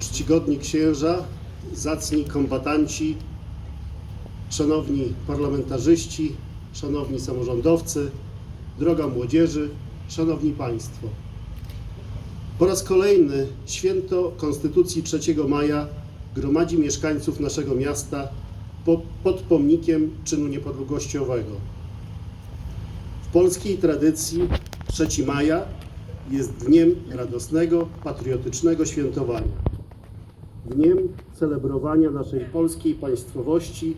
czcigodni księża, zacni kombatanci, szanowni parlamentarzyści, szanowni samorządowcy, droga młodzieży, szanowni państwo. Po raz kolejny święto Konstytucji 3 maja gromadzi mieszkańców naszego miasta po, pod pomnikiem czynu niepodległościowego. W polskiej tradycji 3 maja jest dniem radosnego, patriotycznego świętowania. Dniem celebrowania naszej polskiej państwowości,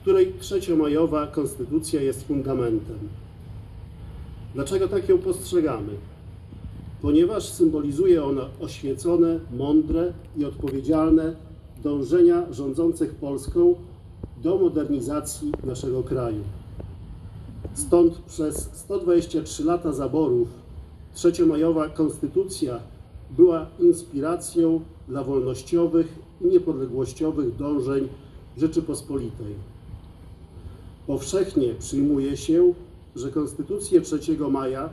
której trzeciomajowa konstytucja jest fundamentem. Dlaczego tak ją postrzegamy? Ponieważ symbolizuje ona oświecone, mądre i odpowiedzialne dążenia rządzących Polską do modernizacji naszego kraju. Stąd przez 123 lata zaborów trzeciomajowa konstytucja była inspiracją dla wolnościowych i niepodległościowych dążeń Rzeczypospolitej. Powszechnie przyjmuje się, że Konstytucję 3 maja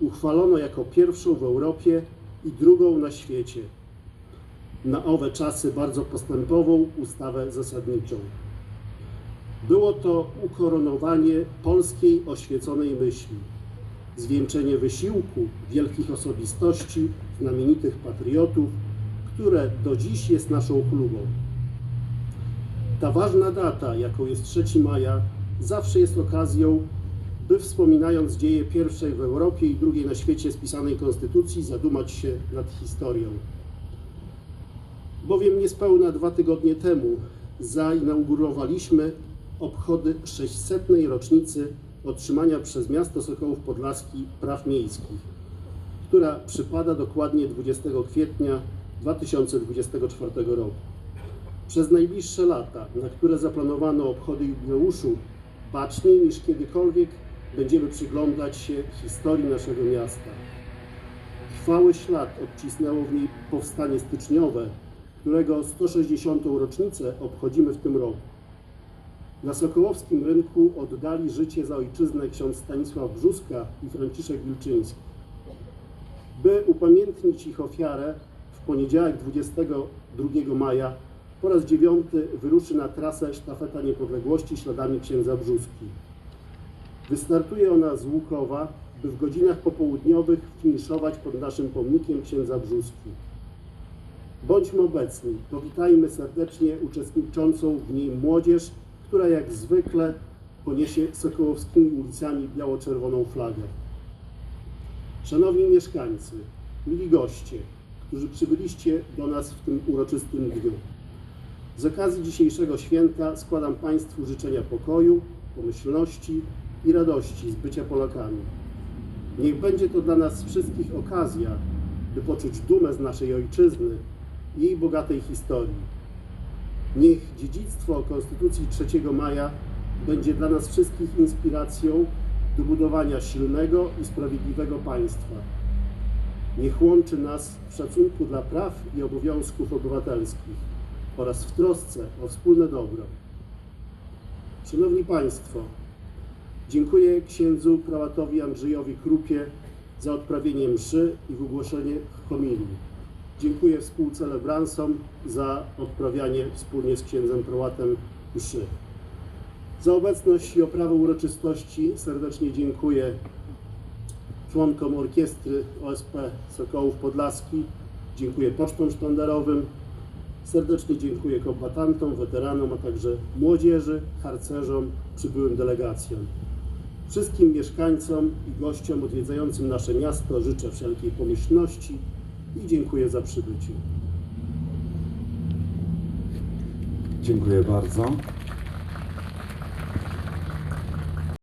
uchwalono jako pierwszą w Europie i drugą na świecie. Na owe czasy bardzo postępową ustawę zasadniczą. Było to ukoronowanie polskiej oświeconej myśli, zwieńczenie wysiłku wielkich osobistości, znamienitych patriotów, które do dziś jest naszą chlubą. Ta ważna data, jaką jest 3 maja, zawsze jest okazją, by wspominając dzieje pierwszej w Europie i drugiej na świecie spisanej konstytucji, zadumać się nad historią. Bowiem niespełna dwa tygodnie temu zainaugurowaliśmy obchody 600. rocznicy otrzymania przez miasto Sokołów Podlaski praw miejskich, która przypada dokładnie 20 kwietnia 2024 roku. Przez najbliższe lata, na które zaplanowano obchody jubileuszu, baczniej niż kiedykolwiek będziemy przyglądać się historii naszego miasta. Trwały ślad odcisnęło w niej powstanie styczniowe, którego 160. rocznicę obchodzimy w tym roku. Na Sokołowskim Rynku oddali życie za ojczyznę ksiądz Stanisław Brzuska i Franciszek Wilczyński. By upamiętnić ich ofiarę, w poniedziałek 22 maja po raz dziewiąty wyruszy na trasę Sztafeta Niepodległości śladami księdza Brzuski. Wystartuje ona z Łukowa, by w godzinach popołudniowych finiszować pod naszym pomnikiem księdza Brzuski. Bądźmy obecni, powitajmy serdecznie uczestniczącą w niej młodzież, która jak zwykle poniesie sokołowskimi ulicami biało-czerwoną flagę. Szanowni mieszkańcy, mili goście, którzy przybyliście do nas w tym uroczystym dniu. Z okazji dzisiejszego święta składam Państwu życzenia pokoju, pomyślności i radości z bycia Polakami. Niech będzie to dla nas wszystkich okazja, by poczuć dumę z naszej ojczyzny i jej bogatej historii. Niech dziedzictwo Konstytucji 3 maja będzie dla nas wszystkich inspiracją do budowania silnego i sprawiedliwego państwa. Niech łączy nas w szacunku dla praw i obowiązków obywatelskich oraz w trosce o wspólne dobro. Szanowni Państwo, dziękuję księdzu prałatowi Andrzejowi Krupie za odprawienie mszy i wygłoszenie homilii. Dziękuję współcelebransom za odprawianie wspólnie z księdzem prałatem mszy. Za obecność i oprawę uroczystości serdecznie dziękuję członkom orkiestry OSP Sokołów Podlaski, dziękuję pocztom sztandarowym, serdecznie dziękuję kombatantom, weteranom, a także młodzieży, harcerzom, przybyłym delegacjom. Wszystkim mieszkańcom i gościom odwiedzającym nasze miasto życzę wszelkiej pomyślności i dziękuję za przybycie. Dziękuję bardzo.